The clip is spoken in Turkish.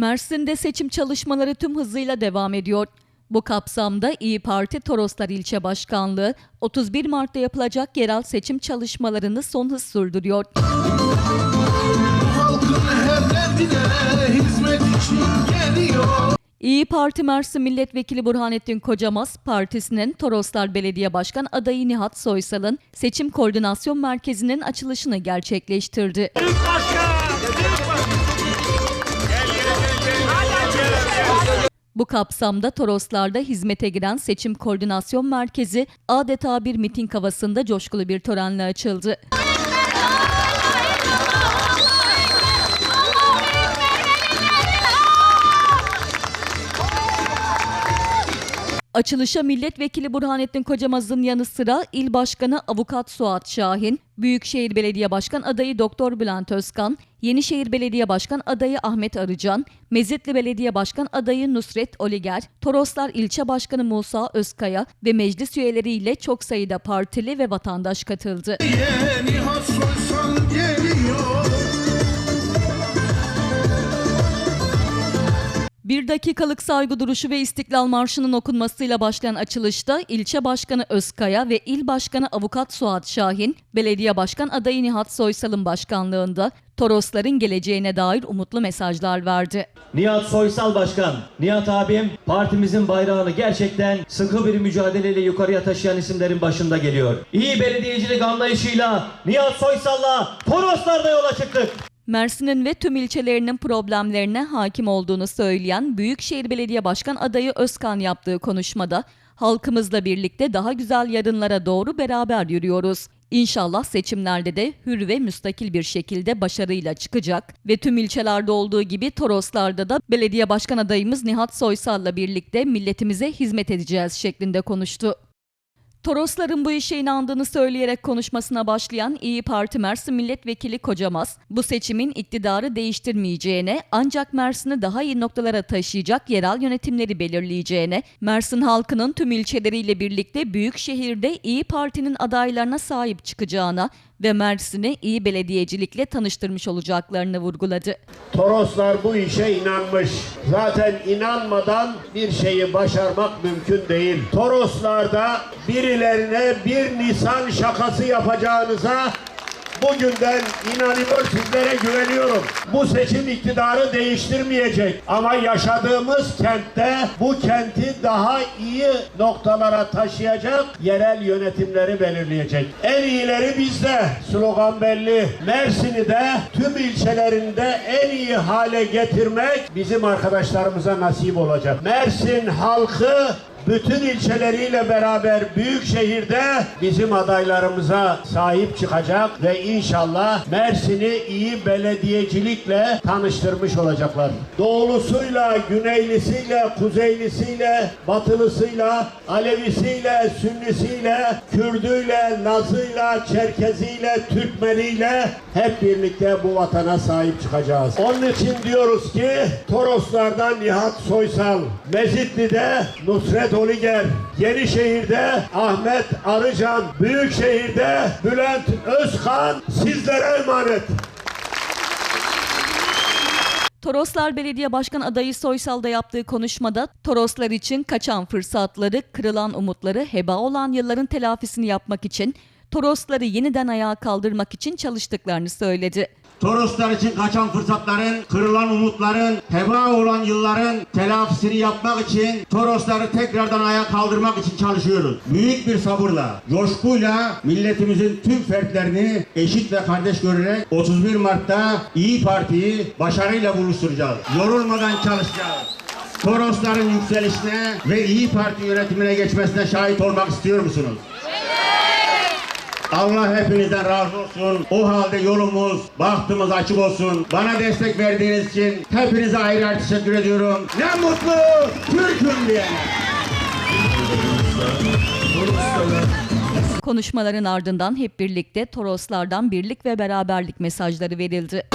Mersin'de seçim çalışmaları tüm hızıyla devam ediyor. Bu kapsamda İyi Parti Toroslar İlçe Başkanlığı 31 Mart'ta yapılacak yerel seçim çalışmalarını son hız sürdürüyor. İyi Parti Mersin Milletvekili Burhanettin Kocamaz, partisinin Toroslar Belediye Başkan adayı Nihat Soysal'ın seçim koordinasyon merkezinin açılışını gerçekleştirdi. Bu kapsamda Toroslar'da hizmete giren seçim koordinasyon merkezi adeta bir miting havasında coşkulu bir törenle açıldı. Açılışa milletvekili Burhanettin Kocamaz'ın yanı sıra il başkanı avukat Suat Şahin, Büyükşehir Belediye Başkan adayı Doktor Bülent Özkan, Yenişehir Belediye Başkan adayı Ahmet Arıcan, Mezitli Belediye Başkan adayı Nusret Oliger, Toroslar İlçe Başkanı Musa Özkaya ve meclis üyeleriyle çok sayıda partili ve vatandaş katıldı. Yeni has Bir dakikalık saygı duruşu ve İstiklal Marşı'nın okunmasıyla başlayan açılışta ilçe başkanı Özkaya ve il başkanı avukat Suat Şahin, belediye başkan adayı Nihat Soysal'ın başkanlığında Torosların geleceğine dair umutlu mesajlar verdi. Nihat Soysal Başkan, Nihat abim partimizin bayrağını gerçekten sıkı bir mücadeleyle yukarıya taşıyan isimlerin başında geliyor. İyi belediyecilik anlayışıyla Nihat Soysal'la Toroslar'da yola çıktık. Mersin'in ve tüm ilçelerinin problemlerine hakim olduğunu söyleyen Büyükşehir Belediye Başkan adayı Özkan yaptığı konuşmada halkımızla birlikte daha güzel yarınlara doğru beraber yürüyoruz. İnşallah seçimlerde de hür ve müstakil bir şekilde başarıyla çıkacak ve tüm ilçelerde olduğu gibi Toroslar'da da belediye başkan adayımız Nihat Soysal'la birlikte milletimize hizmet edeceğiz şeklinde konuştu. Torosların bu işe inandığını söyleyerek konuşmasına başlayan İyi Parti Mersin Milletvekili Kocamaz, bu seçimin iktidarı değiştirmeyeceğine ancak Mersin'i daha iyi noktalara taşıyacak yerel yönetimleri belirleyeceğine, Mersin halkının tüm ilçeleriyle birlikte büyük şehirde İyi Parti'nin adaylarına sahip çıkacağına ve Mersin'i iyi belediyecilikle tanıştırmış olacaklarını vurguladı. Toroslar bu işe inanmış. Zaten inanmadan bir şeyi başarmak mümkün değil. Toroslarda birilerine bir Nisan şakası yapacağınıza bugünden inanıyor sizlere güveniyorum. Bu seçim iktidarı değiştirmeyecek. Ama yaşadığımız kentte bu kenti daha iyi noktalara taşıyacak yerel yönetimleri belirleyecek. En iyileri bizde. Slogan belli. Mersin'i de tüm ilçelerinde en iyi hale getirmek bizim arkadaşlarımıza nasip olacak. Mersin halkı bütün ilçeleriyle beraber büyük şehirde bizim adaylarımıza sahip çıkacak ve inşallah Mersin'i iyi belediyecilikle tanıştırmış olacaklar. Doğulusuyla, güneylisiyle, kuzeylisiyle, batılısıyla, Alevisiyle, Sünnisiyle, Kürdüyle, Lazıyla, Çerkeziyle, Türkmeniyle hep birlikte bu vatana sahip çıkacağız. Onun için diyoruz ki Toroslardan Nihat Soysal, Mezitli'de Nusret Oliger, Yenişehir'de Ahmet Arıcan, Büyükşehir'de Bülent Özkan sizlere emanet. Toroslar Belediye Başkan adayı Soysal'da yaptığı konuşmada Toroslar için kaçan fırsatları, kırılan umutları, heba olan yılların telafisini yapmak için Torosları yeniden ayağa kaldırmak için çalıştıklarını söyledi. Toroslar için kaçan fırsatların, kırılan umutların, heba olan yılların telafisini yapmak için Torosları tekrardan ayağa kaldırmak için çalışıyoruz. Büyük bir sabırla, coşkuyla milletimizin tüm fertlerini eşit ve kardeş görerek 31 Mart'ta İyi Parti'yi başarıyla buluşturacağız. Yorulmadan çalışacağız. Torosların yükselişine ve İyi Parti yönetimine geçmesine şahit olmak istiyor musunuz? Allah hepinizden razı olsun. O halde yolumuz, bahtımız açık olsun. Bana destek verdiğiniz için hepinize ayrı ayrı teşekkür ediyorum. Ne mutlu Türk'üm diye. Konuşmaların ardından hep birlikte Toroslardan birlik ve beraberlik mesajları verildi.